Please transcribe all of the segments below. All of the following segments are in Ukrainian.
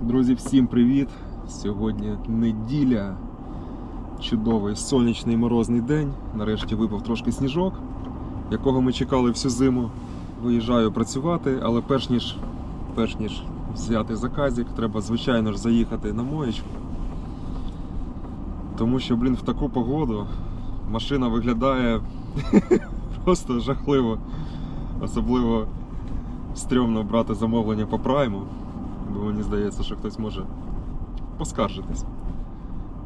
Друзі, всім привіт! Сьогодні неділя, чудовий сонячний морозний день. Нарешті випав трошки сніжок, якого ми чекали всю зиму. Виїжджаю працювати, але перш ніж, перш ніж взяти заказик, треба, звичайно ж, заїхати на моєчку. Тому що, блін, в таку погоду машина виглядає просто жахливо. Особливо стрьомно брати замовлення по прайму. Бо мені здається, що хтось може поскаржитись,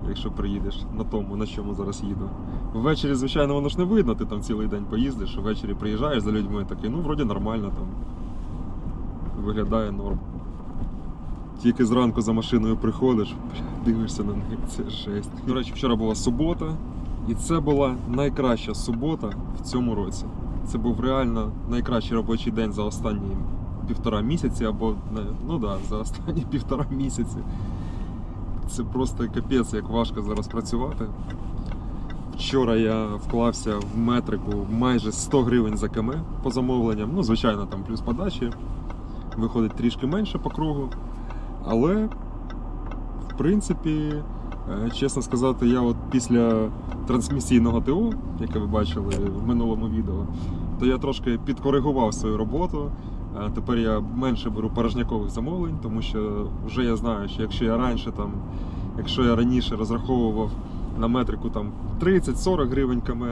якщо приїдеш на тому, на чому зараз їду. Ввечері, звичайно, воно ж не видно, ти там цілий день поїздиш, ввечері приїжджаєш за людьми такий, ну вроді нормально там. Виглядає норм. Тільки зранку за машиною приходиш, дивишся на неї, це жесть. До речі, вчора була субота, і це була найкраща субота в цьому році. Це був реально найкращий робочий день за останні півтора місяці, або ну да, за останні півтора місяці. Це просто капець, як важко зараз працювати. Вчора я вклався в метрику майже 100 гривень за км по замовленням. Ну, звичайно, там плюс подачі. Виходить трішки менше по кругу. Але, в принципі, е, чесно сказати, я от після трансмісійного ТО, яке ви бачили в минулому відео, то я трошки підкоригував свою роботу. Е, Тепер я менше беру порожнякових замовлень, тому що вже я знаю, що якщо я раніше там, якщо я раніше розраховував на метрику там 30-40 гривень км,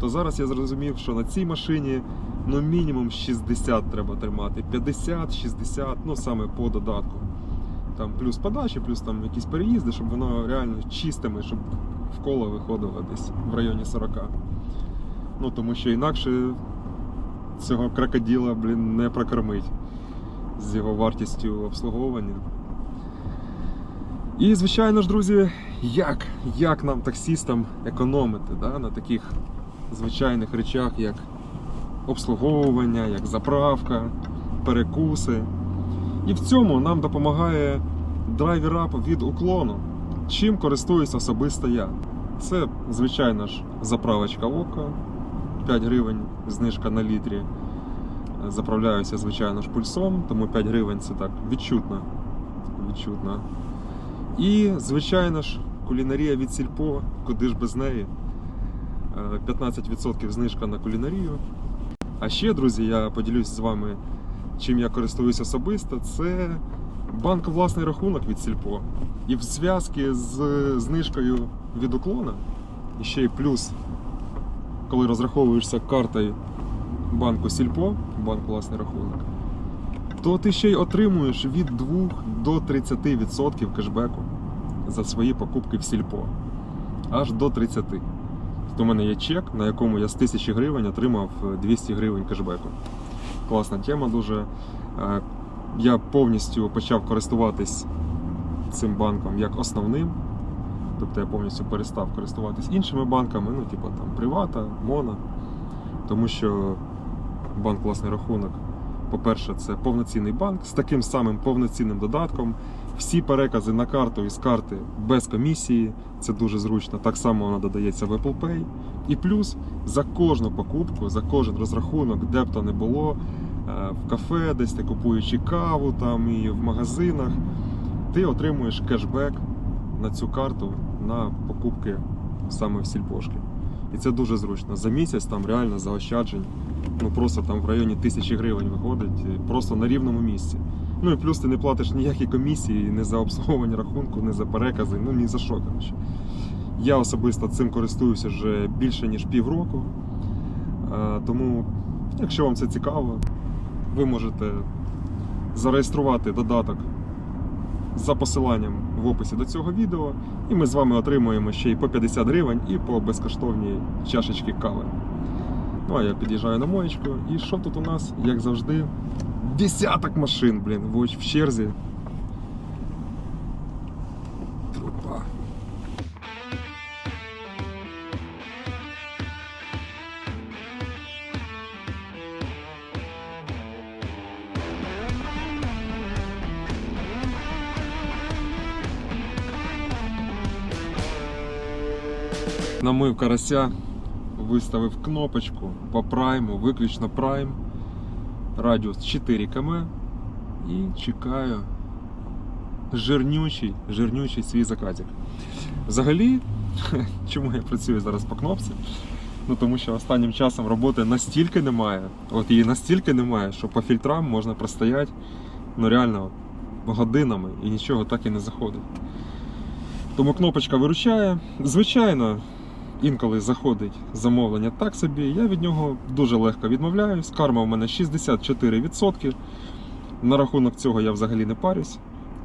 то зараз я зрозумів, що на цій машині ну мінімум 60 треба тримати, 50-60, ну саме по додатку. Там плюс подачі, плюс там якісь переїзди, щоб воно реально чистими, щоб в коло виходило десь в районі 40. Ну тому що інакше цього крокодила, блін, не прокормить з його вартістю обслуговування. І, звичайно ж, друзі, як, як нам таксістам економити да, на таких звичайних речах, як обслуговування, як заправка, перекуси. І в цьому нам допомагає драйвер-ап від уклону, чим користуюсь особисто я. Це, звичайно ж, заправочка ока, 5 гривень знижка на літрі. Заправляюся, звичайно ж, пульсом, тому 5 гривень це так відчутно. відчутно. І, звичайно ж, кулінарія від сільпо, куди ж без неї. Е, 15% знижка на кулінарію. А ще, друзі, я поділюсь з вами, чим я користуюсь особисто. Це банк власний рахунок від сільпо. І в зв'язку з знижкою від уклона, і ще й плюс, коли розраховуєшся картою банку Сільпо, банк власний рахунок, то ти ще й отримуєш від 2 до 30% кешбеку за свої покупки в Сільпо. Аж до 30. Тобто у мене є чек, на якому я з 1000 гривень отримав е, 200 гривень кешбеку. Класна тема дуже. Е, Я повністю почав користуватись цим банком як основним. Тобто я повністю перестав користуватись іншими банками, ну, типу там Привата, Мона. Тому що банк власний рахунок, по-перше, це повноцінний банк з таким самим повноцінним додатком. Всі перекази на карту і з карти без комісії, це дуже зручно. Так само вона додається в Apple Pay. І плюс за кожну покупку, за кожен розрахунок, де б то не було, е, в кафе, десь ти купуючи каву там і в магазинах, ти отримуєш кешбек на цю карту на покупки саме в сільпошки. І це дуже зручно. За місяць там реально заощаджень. Ну просто там в районі тисячі гривень виходить, просто на рівному місці. Ну і плюс ти не платиш ніякі комісії не за обслуговування рахунку, не за перекази, ну ні за що. Коротше. Я особисто цим користуюся вже більше ніж півроку. Е, Тому, якщо вам це цікаво, ви можете зареєструвати додаток за посиланням в описі до цього відео, і ми з вами отримуємо ще й по 50 гривень і по безкоштовній чашечки кави. Ну а я під'їжджаю на моєчку. І що тут у нас, як завжди, десяток машин, блін, в черзі. Трупа. Намив карася, виставив кнопочку по прайму, виключно прайм. Радіус 4 км. І чекаю жирнючий, жирнючий свій заказик. Взагалі, чому я працюю зараз по кнопці? Ну тому що останнім часом роботи настільки немає, от її настільки немає, що по фільтрам можна простояти ну реально годинами і нічого так і не заходить. Тому кнопочка виручає. Звичайно, інколи заходить замовлення так собі. Я від нього дуже легко відмовляюсь. Карма в мене 64%. На рахунок цього я взагалі не парюсь.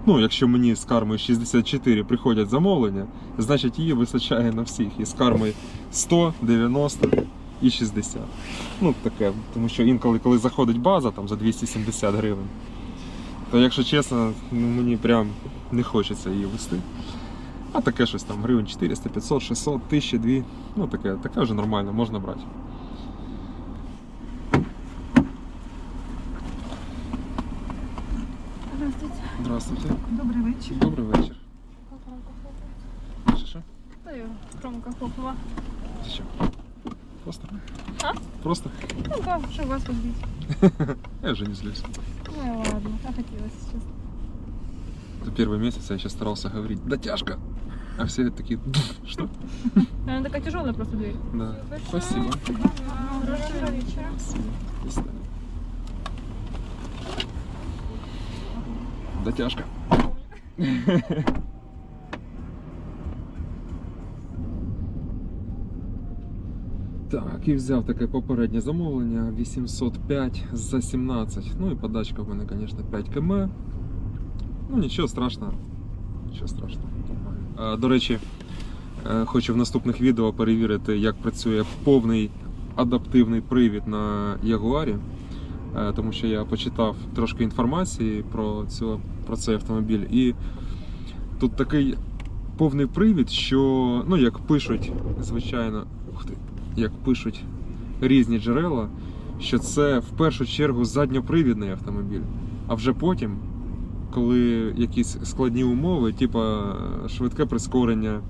Ну, якщо мені з кармою 64 приходять замовлення, значить її вистачає на всіх. І з кармою 100, 90 і 60. Ну, таке, тому що інколи, коли заходить база там за 270 гривень, то якщо чесно, ну, мені прям не хочеться її вести. А таке щось там гривень 400, 500, 600, 1000, 2. Ну таке, таке вже нормально, можна брати. Здравствуйте. Здравствуйте. Добрий вечір. Добрий вечір. Що, що? Та я Ромка хлопнула. Зачем? Просто? А? Просто? Ну да, що вас подбить. Я вже не злюсь. Ну ладно, а хотілося сейчас. За первый месяц я еще старался говорить, да тяжко. А все такие, что? Она такая тяжелая просто дверь. Да. Спасибо. Хорошего вечера. Спасибо. До свидания. Да тяжко. Так, і взяв таке попереднє замовлення 805 за 17. Ну і подачка в мене, звісно, 5 км. Ну нічого страшного. Нічого страшного. До речі, е, хочу в наступних відео перевірити, як працює повний адаптивний привід на Ягуарі. Е, Тому що я почитав трошки інформації про, цю, про цей автомобіль. І тут такий повний привід, що, ну, як пишуть, звичайно, ух ти, як пишуть різні джерела, що це в першу чергу задньопривідний автомобіль. А вже потім, коли якісь складні умови, типа швидке прискорення,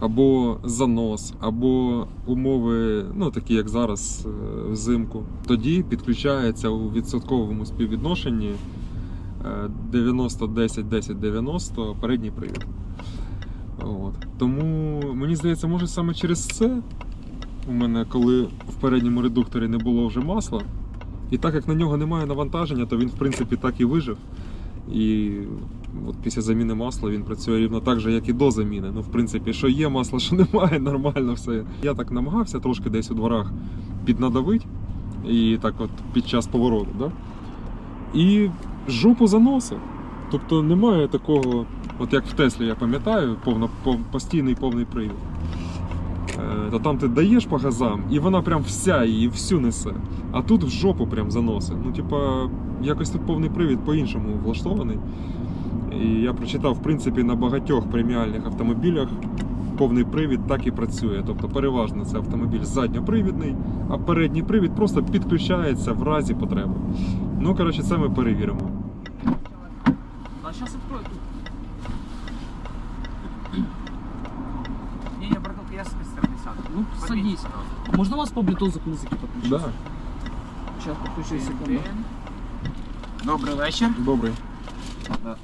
або занос, або умови, ну такі як зараз е, взимку, тоді підключається у відсотковому співвідношенні е, 90-10-10-90 передній привід. От. Тому мені здається, може саме через це у мене, коли в передньому редукторі не було вже масла, і так як на нього немає навантаження, то він в принципі так і вижив. І от після заміни масла він працює рівно так же, як і до заміни. Ну, в принципі, що є масло, що немає, нормально все. Я так намагався трошки десь у дворах піднадавити, і так от під час повороту. Да? І жопу заносив. Тобто немає такого, от як в Теслі, я пам'ятаю, повно, постійний повний привід. Е, То там ти даєш по газам, і вона прям вся її всю несе. А тут в жопу прям заносить. Ну, типа, якось тут повний привід по-іншому влаштований. І я прочитав, в принципі, на багатьох преміальних автомобілях повний привід так і працює. Тобто переважно це автомобіль задньопривідний, а передній привід просто підключається в разі потреби. Ну, коротше, це ми перевіримо. А сейчас открою. Не, Ну, садись. Можно вас по блютузу к музыке подключить? Да, Сейчас подключу, секунду. Добрый вечер. добрий. Да.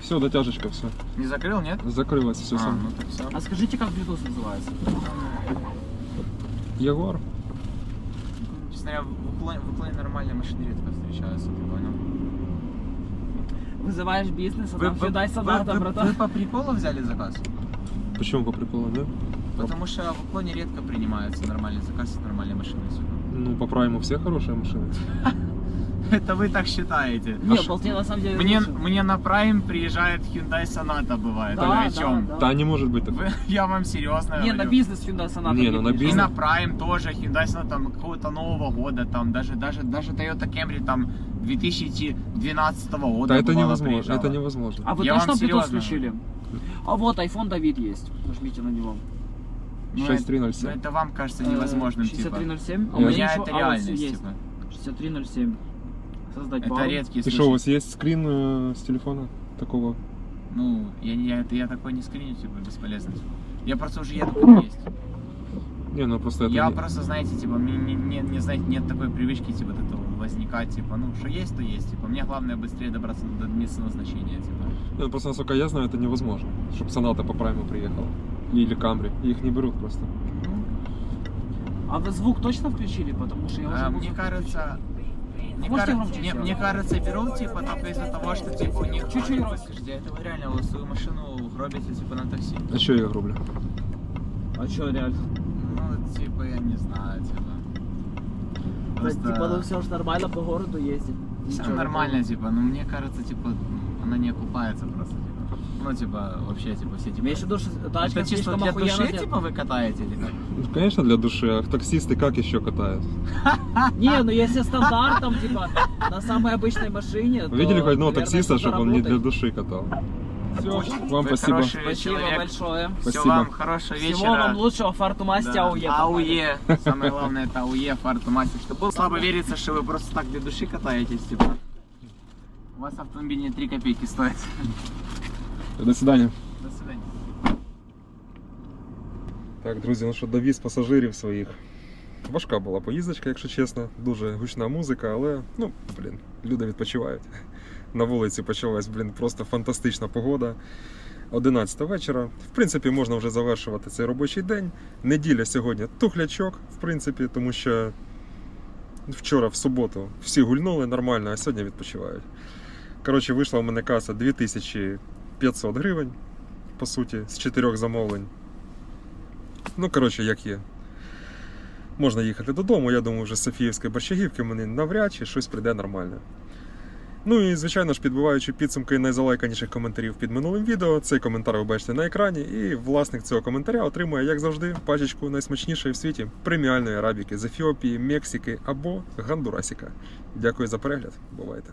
Все, дотяжечка, все. Не закрыл, нет? Закрилось все а, сам. ну все. А скажите, как блютуз называется? Ягуар. Честно говоря, в уклоне, в нормальные машины редко встречаются, ты понял? Вызываешь бизнес, а там Hyundai Sonata, вы, братан. вы по приколу взяли заказ? Почему по приколу, да? Потому что в уклоне редко принимаются нормальные заказы с нормальной машиной. сука. Ну, по прайму все хорошие машины. Это вы так считаете. Не, полтинник на самом деле Мне, лучше. мне на Prime приезжает Hyundai Sonata бывает. Да, да, чем? да. Да не может быть такого. Вы- я вам серьезно Не, говорю. на бизнес Hyundai Sonata. Не, ну на И бизнес. на Prime тоже Hyundai Sonata там какого-то нового года, там даже даже даже Toyota Camry там 2012 года. Да, это невозможно. приезжала. Это невозможно. А вы Я точно вам Bluetooth серьезно включили? А вот iPhone Давид есть. Нажмите на него. Ну, 6307. это, ну, это вам кажется Э, невозможным, типа. 6307. А У меня это Audi реальность, есть. типа. 6307. Создать Это редкий И случай. что, у вас есть скрин э, с телефона такого? Ну, я, не- я, это, я такой не скриню, типа, бесполезно. типа. Я просто уже еду как есть. Не, ну просто это я не- просто, знаете, типа, мне не, не, не, знаете, нет такой привычки, типа, от этого возникать, типа, ну, что есть, то есть, типа, мне главное быстрее добраться до места назначения, типа. Не, ну просто, насколько я знаю, это невозможно, чтобы Соната по прайму приехала. Или Камри. Их не берут просто. А вы звук точно включили? Потому что я уже... А, музыку Мне кажется... Мне, Можете кажется, громче мне, сделать? мне кажется, берут, типа, только из-за того, что, типа, у них... Чуть-чуть Ой, громче. Подожди, это вы реально вы свою машину гробите, типа, на такси? А что я грублю? А что, реально? Ну, типа, я не знаю, типа... Да, Просто... Типа, ну все же нормально по городу ездит. Всё Ничего нормально, типа, но мне кажется, типа, она не окупается просто, типа. Ну, типа, вообще, типа, все, типа... В виду, что тачка Это чисто слишком для охуенно души, сделана? типа, вы катаете или как? Ну, конечно, для души. А таксисты как еще катают? Не, ну если стандартом, типа, на самой обычной машине, Видели хоть одного таксиста, чтобы он не для души катал? Все, вам Вы спасибо. Спасибо человек. большое. Все Спасибо. вам хорошего вечера. Всего вам лучшего, фарту масти, Да. ауе. Ауе. Самое главное это ауе, фарту мастер. Чтобы слабо верится, что вы просто так для души катаетесь, типа. У вас автомобиль не 3 копейки стоит. До свидания. До свидания. Так, друзі, ну що довіз пасажирів своїх. Важка була поїздочка, якщо чесно. Дуже гучна музика, але ну, блін, люди відпочивають. На вулиці почалась, блін, просто фантастична погода. 11 вечора. В принципі, можна вже завершувати цей робочий день. Неділя сьогодні тухлячок, в принципі, тому що вчора в суботу всі гульнули нормально, а сьогодні відпочивають. Коротше, вийшла у мене каса 2500 гривень, по суті, з чотирьох замовлень. Ну, коротше, як є. Можна їхати додому, я думаю, вже з Софіївської Борщагівки мені навряд чи щось прийде нормально. Ну і, звичайно ж, підбиваючи підсумки найзалайканіших коментарів під минулим відео, цей коментар ви бачите на екрані, і власник цього коментаря отримує, як завжди, пачечку найсмачнішої в світі преміальної арабіки з Ефіопії, Мексики або Гондурасіка. Дякую за перегляд. Бувайте!